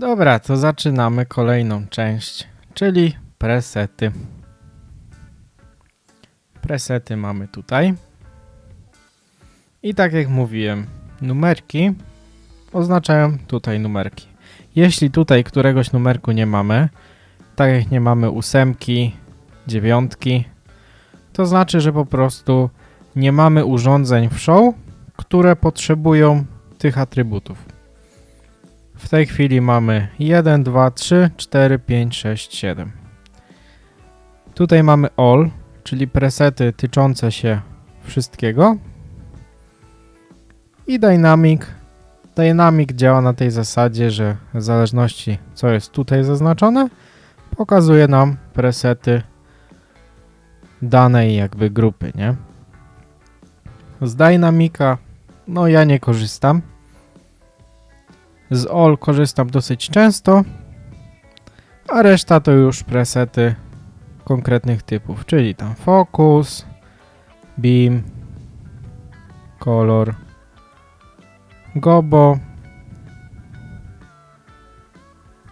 Dobra, to zaczynamy kolejną część, czyli presety. Presety mamy tutaj. I tak jak mówiłem, numerki oznaczają tutaj numerki. Jeśli tutaj któregoś numerku nie mamy, tak jak nie mamy ósemki, dziewiątki, to znaczy, że po prostu nie mamy urządzeń w show, które potrzebują tych atrybutów. W tej chwili mamy 1, 2, 3, 4, 5, 6, 7. Tutaj mamy all, czyli presety tyczące się wszystkiego. I dynamic. Dynamic działa na tej zasadzie, że w zależności co jest tutaj zaznaczone, pokazuje nam presety danej jakby grupy, nie? Z Dynamica, no ja nie korzystam. Z All korzystam dosyć często, a reszta to już presety konkretnych typów, czyli tam Focus, Beam, Color, Gobo,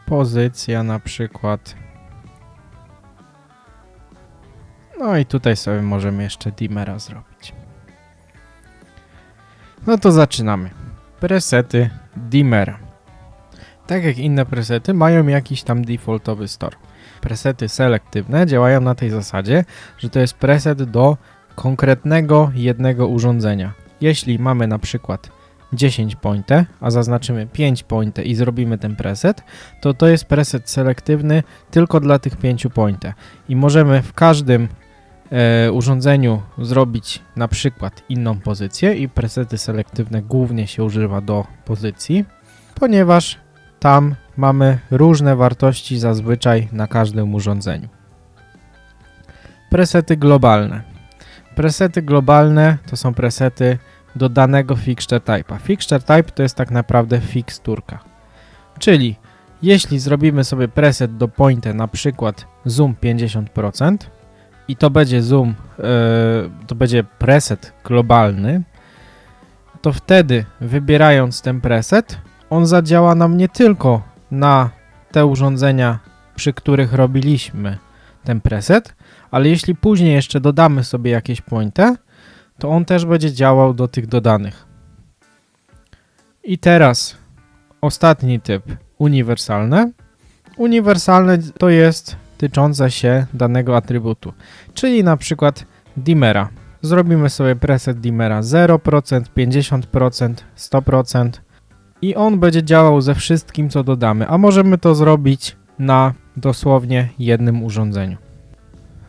pozycja na przykład. No i tutaj sobie możemy jeszcze dimmera zrobić. No to zaczynamy. Presety dimmera. Tak jak inne presety mają jakiś tam defaultowy store. Presety selektywne działają na tej zasadzie, że to jest preset do konkretnego jednego urządzenia. Jeśli mamy na przykład 10 pointe, a zaznaczymy 5 pointe i zrobimy ten preset, to to jest preset selektywny tylko dla tych 5 pointe. I możemy w każdym e, urządzeniu zrobić na przykład inną pozycję i presety selektywne głównie się używa do pozycji, ponieważ tam mamy różne wartości zazwyczaj na każdym urządzeniu. Presety globalne. Presety globalne to są presety do danego fixture type'a. Fixture type to jest tak naprawdę fixturka. Czyli jeśli zrobimy sobie preset do pointer na przykład zoom 50% i to będzie zoom, yy, to będzie preset globalny, to wtedy wybierając ten preset on zadziała nam nie tylko na te urządzenia, przy których robiliśmy ten preset, ale jeśli później jeszcze dodamy sobie jakieś pointy, to on też będzie działał do tych dodanych. I teraz ostatni typ, uniwersalne. Uniwersalne to jest tyczące się danego atrybutu, czyli na przykład dimmera. Zrobimy sobie preset dimmera 0%, 50%, 100%, i on będzie działał ze wszystkim, co dodamy, a możemy to zrobić na dosłownie jednym urządzeniu.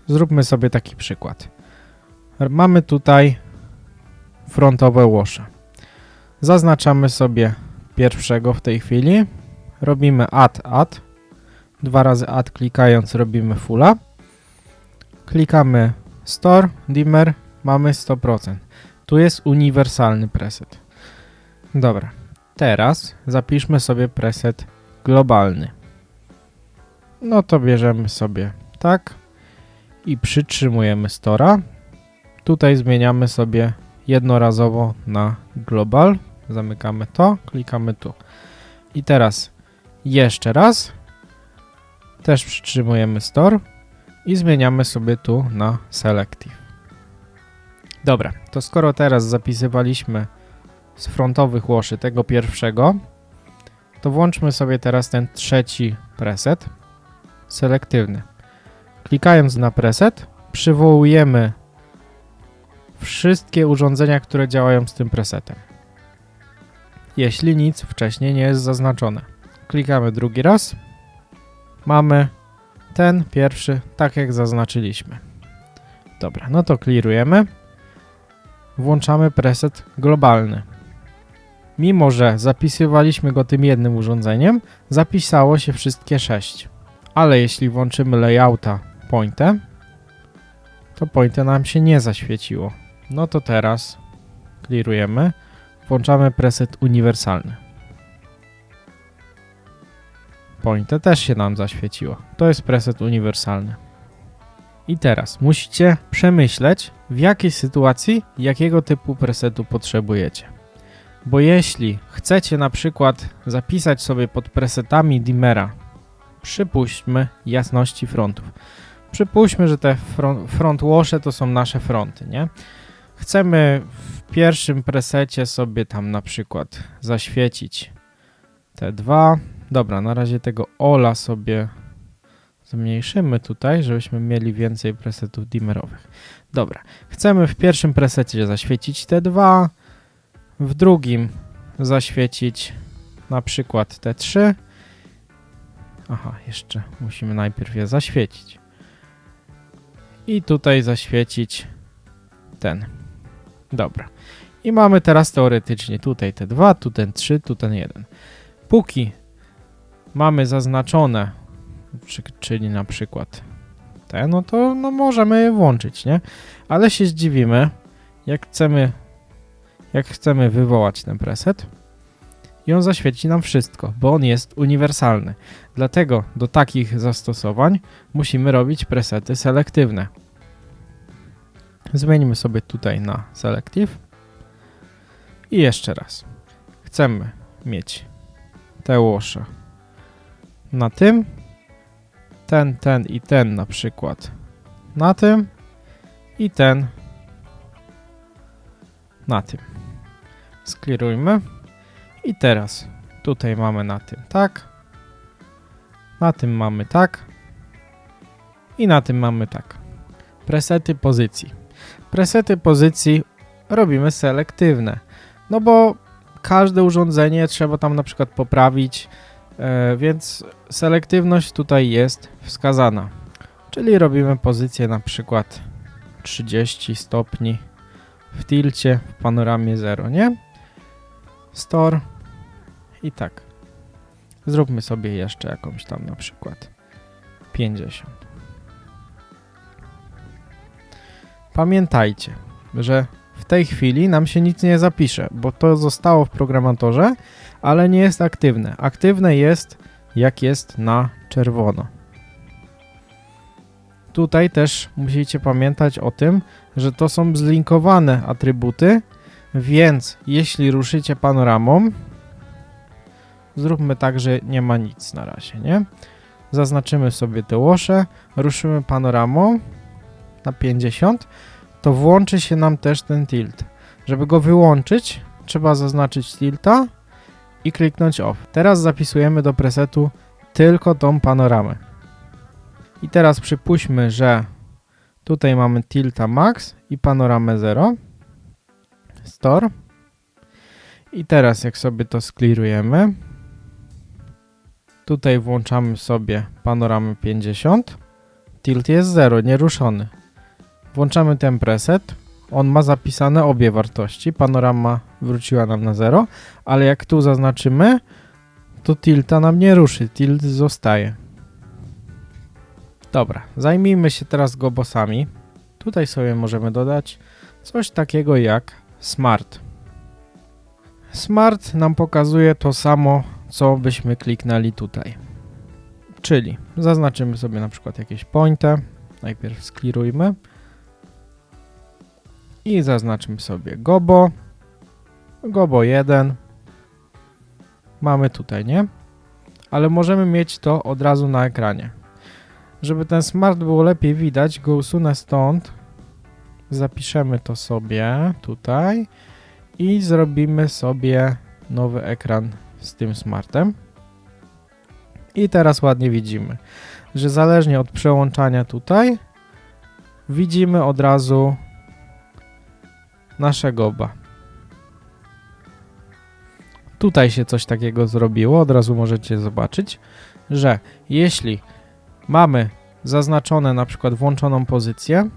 Zróbmy sobie taki przykład. Mamy tutaj frontowe łosze. Zaznaczamy sobie pierwszego w tej chwili. Robimy add add. Dwa razy add klikając robimy fulla. Klikamy store, dimmer, mamy 100%. Tu jest uniwersalny preset. Dobra. Teraz zapiszmy sobie preset globalny. No to bierzemy sobie tak i przytrzymujemy stora. Tutaj zmieniamy sobie jednorazowo na global. Zamykamy to, klikamy tu. I teraz jeszcze raz też przytrzymujemy store i zmieniamy sobie tu na selective. Dobra, to skoro teraz zapisywaliśmy z frontowych łoszy tego pierwszego, to włączmy sobie teraz ten trzeci preset, selektywny. Klikając na preset, przywołujemy wszystkie urządzenia, które działają z tym presetem. Jeśli nic wcześniej nie jest zaznaczone. Klikamy drugi raz. Mamy ten pierwszy, tak jak zaznaczyliśmy. Dobra, no to klirujemy. Włączamy preset globalny. Mimo, że zapisywaliśmy go tym jednym urządzeniem, zapisało się wszystkie 6. Ale jeśli włączymy layouta pointę, to pointe nam się nie zaświeciło. No to teraz clearujemy, włączamy preset uniwersalny. Pointe też się nam zaświeciło. To jest preset uniwersalny. I teraz musicie przemyśleć, w jakiej sytuacji jakiego typu presetu potrzebujecie. Bo jeśli chcecie na przykład zapisać sobie pod presetami dimmera, przypuśćmy jasności frontów. Przypuśćmy, że te front, front to są nasze fronty, nie? Chcemy w pierwszym presecie sobie tam na przykład zaświecić te dwa. Dobra, na razie tego Ola sobie zmniejszymy tutaj, żebyśmy mieli więcej presetów dimmerowych. Dobra, chcemy w pierwszym presecie zaświecić te dwa, w drugim zaświecić na przykład te trzy. Aha, jeszcze musimy najpierw je zaświecić. I tutaj zaświecić ten. Dobra. I mamy teraz teoretycznie tutaj te dwa, tu ten trzy, tu ten jeden. Póki mamy zaznaczone, czy, czyli na przykład te, no to no możemy je włączyć, nie? Ale się zdziwimy, jak chcemy, jak chcemy wywołać ten preset i on zaświeci nam wszystko, bo on jest uniwersalny. Dlatego do takich zastosowań musimy robić presety selektywne. Zmienimy sobie tutaj na Selective. I jeszcze raz. Chcemy mieć te łosze na tym, ten, ten i ten na przykład na tym i ten na tym. Sklirujmy. I teraz tutaj mamy na tym tak, na tym mamy tak i na tym mamy tak. Presety pozycji. Presety pozycji robimy selektywne, no bo każde urządzenie trzeba tam na przykład poprawić, e, więc selektywność tutaj jest wskazana. Czyli robimy pozycję na przykład 30 stopni w tilcie, w panoramie 0, nie? Store i tak. Zróbmy sobie jeszcze jakąś tam na przykład 50. Pamiętajcie, że w tej chwili nam się nic nie zapisze, bo to zostało w programatorze, ale nie jest aktywne. Aktywne jest jak jest na czerwono. Tutaj też musicie pamiętać o tym, że to są zlinkowane atrybuty, więc jeśli ruszycie panoramą, zróbmy tak, że nie ma nic na razie, nie? Zaznaczymy sobie te łosze, ruszymy panoramą na 50, to włączy się nam też ten tilt. Żeby go wyłączyć, trzeba zaznaczyć tilta i kliknąć off. Teraz zapisujemy do presetu tylko tą panoramę. I teraz przypuśćmy, że tutaj mamy tilta max i panoramę 0. Store. I teraz jak sobie to sklirujemy, tutaj włączamy sobie panoramę 50. Tilt jest 0, nieruszony. Włączamy ten preset. On ma zapisane obie wartości. Panorama wróciła nam na 0, ale jak tu zaznaczymy, to tilta nam nie ruszy. Tilt zostaje. Dobra, zajmijmy się teraz gobosami. Tutaj sobie możemy dodać coś takiego jak Smart. Smart nam pokazuje to samo, co byśmy kliknęli tutaj. Czyli zaznaczymy sobie na przykład jakieś pointę. Najpierw sklirujmy. I zaznaczmy sobie gobo. Gobo 1. Mamy tutaj, nie? Ale możemy mieć to od razu na ekranie. Żeby ten smart było lepiej widać, go usunę stąd. Zapiszemy to sobie tutaj i zrobimy sobie nowy ekran z tym smartem. I teraz ładnie widzimy, że zależnie od przełączania tutaj widzimy od razu naszego oba. Tutaj się coś takiego zrobiło, od razu możecie zobaczyć, że jeśli mamy zaznaczone na przykład włączoną pozycję,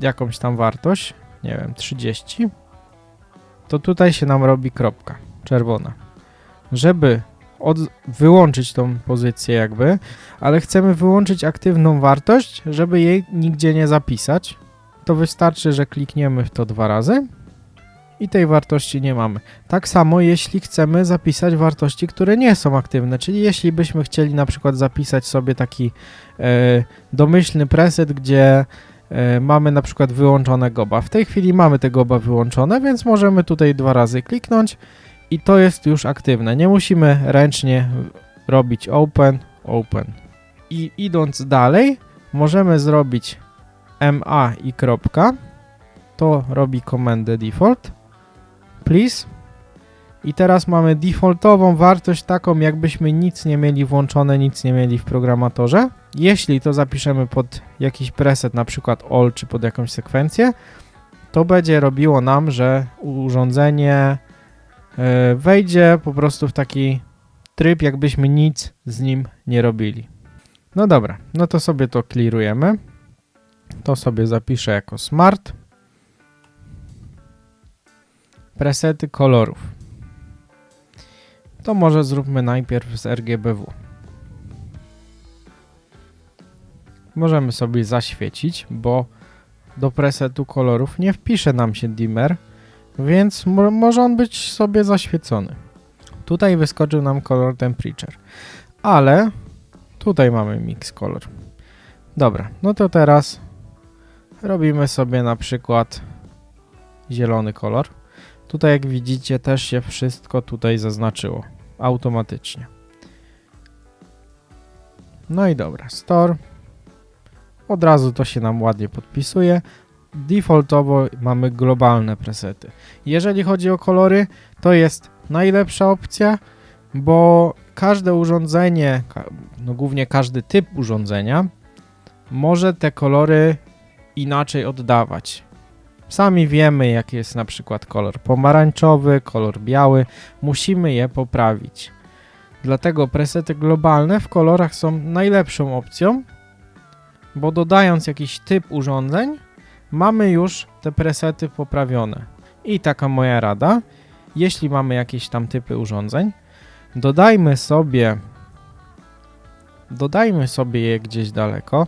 jakąś tam wartość, nie wiem, 30, to tutaj się nam robi kropka czerwona. Żeby od, wyłączyć tą pozycję jakby, ale chcemy wyłączyć aktywną wartość, żeby jej nigdzie nie zapisać, to wystarczy, że klikniemy w to dwa razy i tej wartości nie mamy. Tak samo jeśli chcemy zapisać wartości, które nie są aktywne, czyli jeśli byśmy chcieli na przykład zapisać sobie taki e, domyślny preset, gdzie mamy na przykład wyłączone goba. W tej chwili mamy te goba wyłączone, więc możemy tutaj dwa razy kliknąć i to jest już aktywne. Nie musimy ręcznie robić open, open. I idąc dalej, możemy zrobić ma i kropka. To robi komendę default. Please. I teraz mamy defaultową wartość taką, jakbyśmy nic nie mieli włączone, nic nie mieli w programatorze. Jeśli to zapiszemy pod jakiś preset, na przykład all, czy pod jakąś sekwencję, to będzie robiło nam, że urządzenie e, wejdzie po prostu w taki tryb, jakbyśmy nic z nim nie robili. No dobra, no to sobie to clearujemy. To sobie zapiszę jako smart. Presety kolorów. To może zróbmy najpierw z RGBW. Możemy sobie zaświecić, bo do presetu kolorów nie wpisze nam się dimmer, więc mo może on być sobie zaświecony. Tutaj wyskoczył nam kolor temperature, ale tutaj mamy mix color. Dobra, no to teraz robimy sobie na przykład zielony kolor. Tutaj jak widzicie też się wszystko tutaj zaznaczyło automatycznie. No i dobra, store. Od razu to się nam ładnie podpisuje. Defaultowo mamy globalne presety. Jeżeli chodzi o kolory, to jest najlepsza opcja, bo każde urządzenie, no głównie każdy typ urządzenia, może te kolory inaczej oddawać. Sami wiemy, jaki jest na przykład kolor pomarańczowy, kolor biały. Musimy je poprawić. Dlatego presety globalne w kolorach są najlepszą opcją, bo dodając jakiś typ urządzeń, mamy już te presety poprawione. I taka moja rada, jeśli mamy jakieś tam typy urządzeń, dodajmy sobie dodajmy sobie je gdzieś daleko,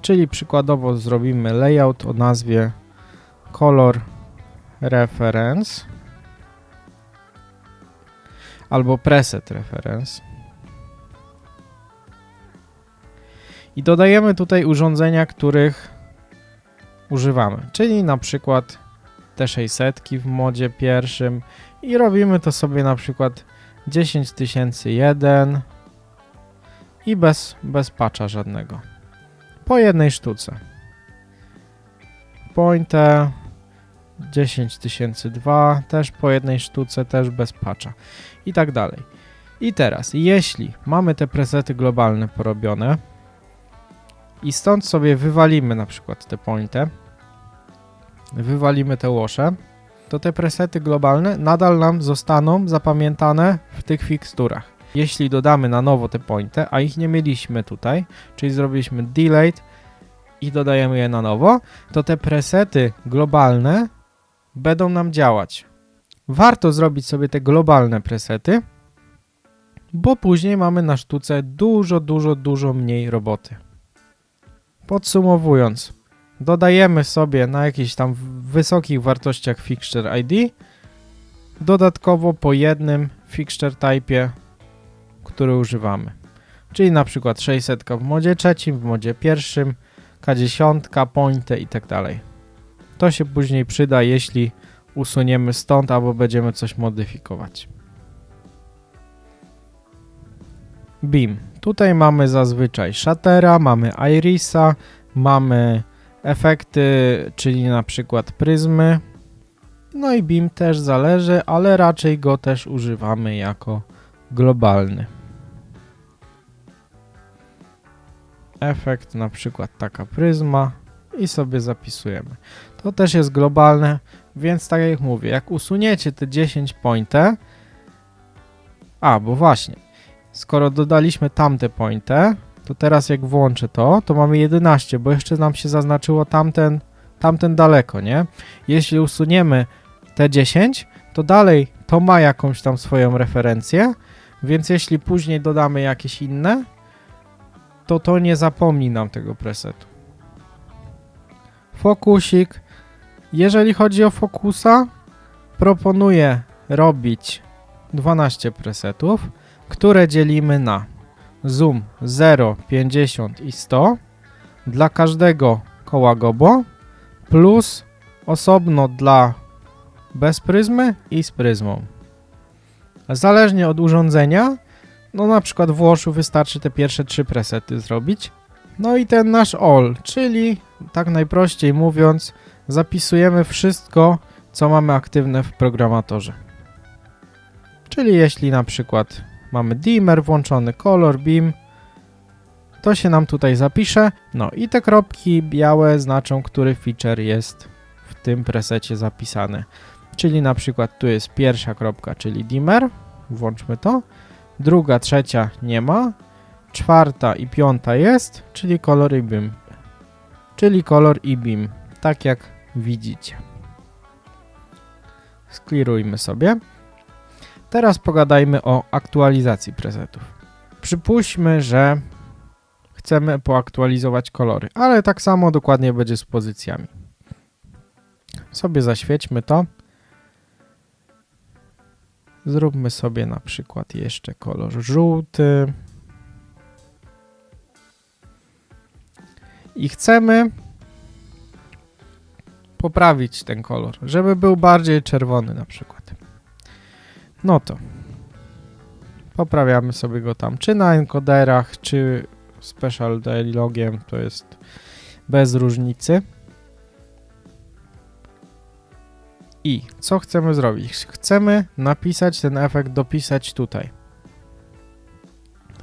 czyli przykładowo zrobimy layout o nazwie color reference albo preset reference i dodajemy tutaj urządzenia, których używamy, czyli na przykład te 600 w modzie pierwszym i robimy to sobie na przykład 10001 i bez, bez patcha żadnego. Po jednej sztuce. Pointer 10002 też po jednej sztuce, też bez patcha i tak dalej. I teraz, jeśli mamy te presety globalne porobione i stąd sobie wywalimy na przykład te pointy, wywalimy te łosze, to te presety globalne nadal nam zostaną zapamiętane w tych fiksturach. Jeśli dodamy na nowo te pointy, a ich nie mieliśmy tutaj, czyli zrobiliśmy delayed i dodajemy je na nowo, to te presety globalne będą nam działać. Warto zrobić sobie te globalne presety, bo później mamy na sztuce dużo, dużo, dużo mniej roboty. Podsumowując, dodajemy sobie na jakichś tam wysokich wartościach fixture ID dodatkowo po jednym fixture type, który używamy. Czyli na przykład 600 w modzie trzecim, w modzie pierwszym, K10, pointy i tak dalej. To się później przyda, jeśli usuniemy stąd albo będziemy coś modyfikować. Beam. Tutaj mamy zazwyczaj shuttera, mamy irisa, mamy efekty, czyli na przykład pryzmy. No i beam też zależy, ale raczej go też używamy jako globalny. Efekt na przykład taka pryzma i sobie zapisujemy. To też jest globalne, więc tak jak mówię, jak usuniecie te 10 pointy, a bo właśnie, skoro dodaliśmy tamte pointy, to teraz jak włączę to, to mamy 11, bo jeszcze nam się zaznaczyło tamten, tamten daleko, nie? Jeśli usuniemy te 10, to dalej to ma jakąś tam swoją referencję, więc jeśli później dodamy jakieś inne, to to nie zapomni nam tego presetu. Fokusik. Jeżeli chodzi o fokusa, proponuję robić 12 presetów, które dzielimy na zoom 0, 50 i 100. Dla każdego koła gobo plus osobno dla bez pryzmy i z pryzmą. Zależnie od urządzenia, no na przykład w Washu wystarczy te pierwsze trzy presety zrobić. No i ten nasz all, czyli tak najprościej mówiąc, zapisujemy wszystko, co mamy aktywne w programatorze. Czyli jeśli na przykład mamy dimmer włączony, color, beam, to się nam tutaj zapisze. No i te kropki białe znaczą, który feature jest w tym presecie zapisany. Czyli na przykład tu jest pierwsza kropka, czyli dimmer, włączmy to. Druga, trzecia nie ma. Czwarta i piąta jest, czyli kolor i beam. Czyli kolor i beam, tak jak widzicie. Sklirujmy sobie. Teraz pogadajmy o aktualizacji presetów. Przypuśćmy, że chcemy poaktualizować kolory, ale tak samo dokładnie będzie z pozycjami. Sobie zaświećmy to. Zróbmy sobie na przykład jeszcze kolor żółty. I chcemy poprawić ten kolor, żeby był bardziej czerwony na przykład. No to poprawiamy sobie go tam, czy na encoderach, czy special dialogiem, to jest bez różnicy. I co chcemy zrobić? Chcemy napisać ten efekt, dopisać tutaj.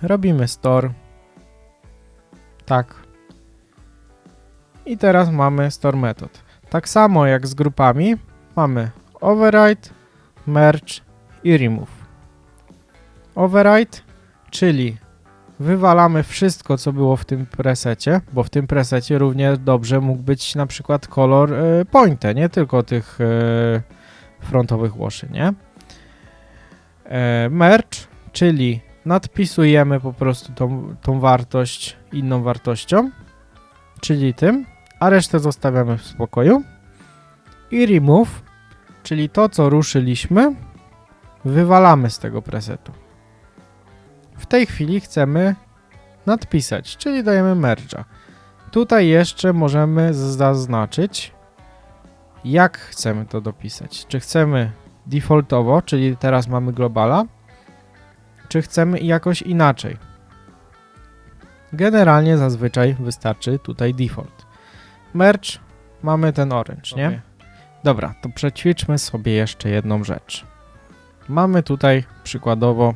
Robimy store. Tak. I teraz mamy store method. Tak samo jak z grupami, mamy override, merge i remove. Override, czyli wywalamy wszystko, co było w tym presecie, bo w tym presecie równie dobrze mógł być na przykład kolor y, pointe, nie tylko tych y, frontowych łoszy, nie? E, merge, czyli nadpisujemy po prostu tą, tą wartość inną wartością, czyli tym, a resztę zostawiamy w spokoju. I remove, czyli to, co ruszyliśmy, wywalamy z tego presetu. W tej chwili chcemy nadpisać, czyli dajemy merge'a. Tutaj jeszcze możemy zaznaczyć, jak chcemy to dopisać. Czy chcemy defaultowo, czyli teraz mamy globala, czy chcemy jakoś inaczej. Generalnie zazwyczaj wystarczy tutaj default. Merge, mamy ten orange, nie? Dobra, to przećwiczmy sobie jeszcze jedną rzecz. Mamy tutaj przykładowo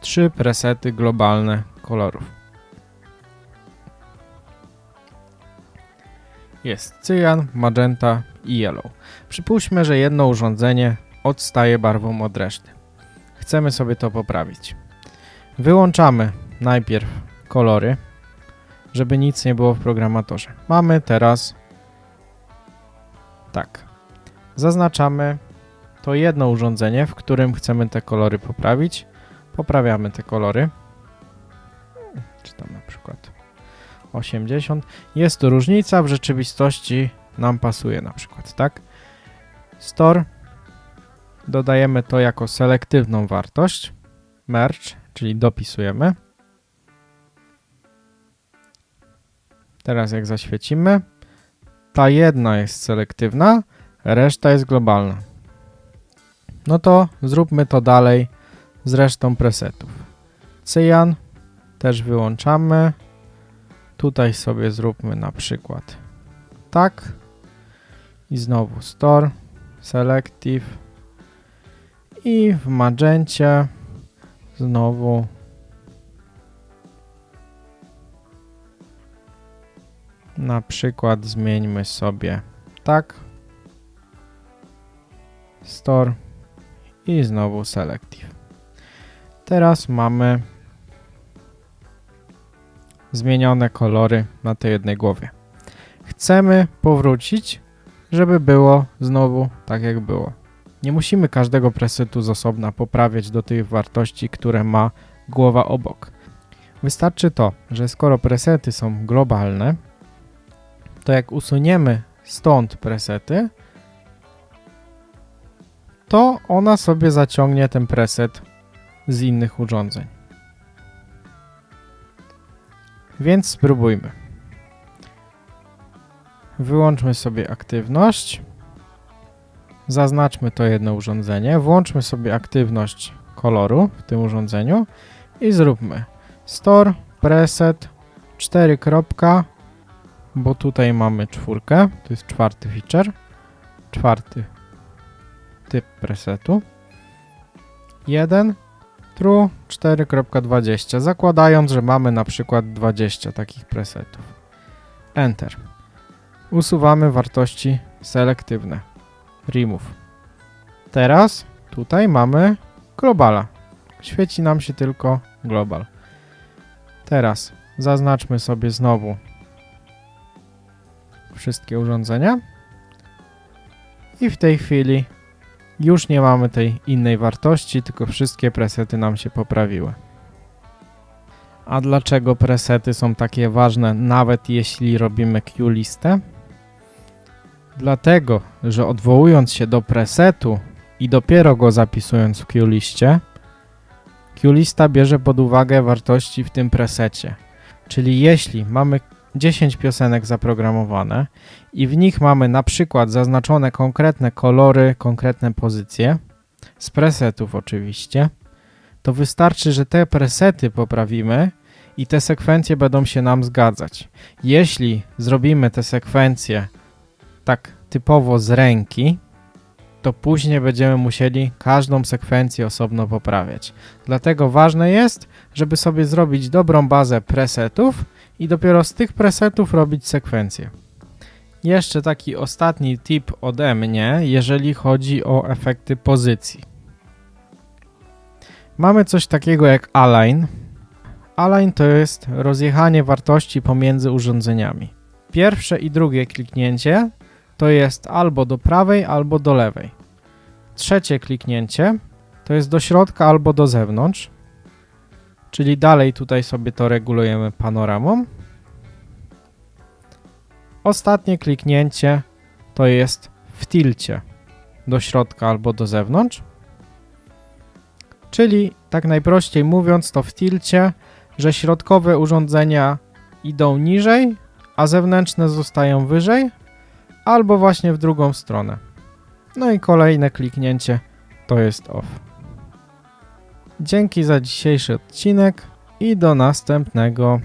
trzy presety globalne kolorów. Jest cyjan, magenta i yellow. Przypuśćmy, że jedno urządzenie odstaje barwą od reszty. Chcemy sobie to poprawić. Wyłączamy najpierw kolory, żeby nic nie było w programatorze. Mamy teraz tak. Zaznaczamy to jedno urządzenie, w którym chcemy te kolory poprawić. Poprawiamy te kolory. Czy tam na przykład 80. Jest tu różnica, w rzeczywistości nam pasuje na przykład, tak? Store. Dodajemy to jako selektywną wartość. Merge, czyli dopisujemy. Teraz jak zaświecimy, ta jedna jest selektywna, reszta jest globalna. No to zróbmy to dalej z resztą presetów. Cyjan też wyłączamy. Tutaj sobie zróbmy na przykład tak. I znowu store, selective. I w magencie znowu na przykład zmieńmy sobie tak. Store i znowu selective. Teraz mamy zmienione kolory na tej jednej głowie. Chcemy powrócić, żeby było znowu tak jak było. Nie musimy każdego presetu z osobna poprawiać do tych wartości, które ma głowa obok. Wystarczy to, że skoro presety są globalne, to jak usuniemy stąd presety, to ona sobie zaciągnie ten preset z innych urządzeń. Więc spróbujmy. wyłączmy sobie aktywność. Zaznaczmy to jedno urządzenie. Włączmy sobie aktywność koloru w tym urządzeniu i zróbmy store preset 4 kropka, bo tutaj mamy czwórkę, to jest czwarty feature, czwarty typ presetu. 1 true 4.20, zakładając, że mamy na przykład 20 takich presetów. Enter. Usuwamy wartości selektywne. Remove. Teraz tutaj mamy globala. Świeci nam się tylko global. Teraz zaznaczmy sobie znowu wszystkie urządzenia. I w tej chwili już nie mamy tej innej wartości, tylko wszystkie presety nam się poprawiły. A dlaczego presety są takie ważne, nawet jeśli robimy Q-listę? Dlatego, że odwołując się do presetu i dopiero go zapisując w Q-liście, Q-lista bierze pod uwagę wartości w tym presecie. Czyli jeśli mamy 10 piosenek zaprogramowane i w nich mamy na przykład zaznaczone konkretne kolory, konkretne pozycje, z presetów oczywiście, to wystarczy, że te presety poprawimy i te sekwencje będą się nam zgadzać. Jeśli zrobimy te sekwencje tak typowo z ręki, to później będziemy musieli każdą sekwencję osobno poprawiać. Dlatego ważne jest, żeby sobie zrobić dobrą bazę presetów i dopiero z tych presetów robić sekwencje. Jeszcze taki ostatni tip ode mnie, jeżeli chodzi o efekty pozycji. Mamy coś takiego jak align. Align to jest rozjechanie wartości pomiędzy urządzeniami. Pierwsze i drugie kliknięcie to jest albo do prawej, albo do lewej. Trzecie kliknięcie to jest do środka albo do zewnątrz. Czyli dalej tutaj sobie to regulujemy panoramą. Ostatnie kliknięcie to jest w tilcie do środka albo do zewnątrz. Czyli tak najprościej mówiąc to w tilcie, że środkowe urządzenia idą niżej, a zewnętrzne zostają wyżej, albo właśnie w drugą stronę. No i kolejne kliknięcie to jest off. Dzięki za dzisiejszy odcinek i do następnego.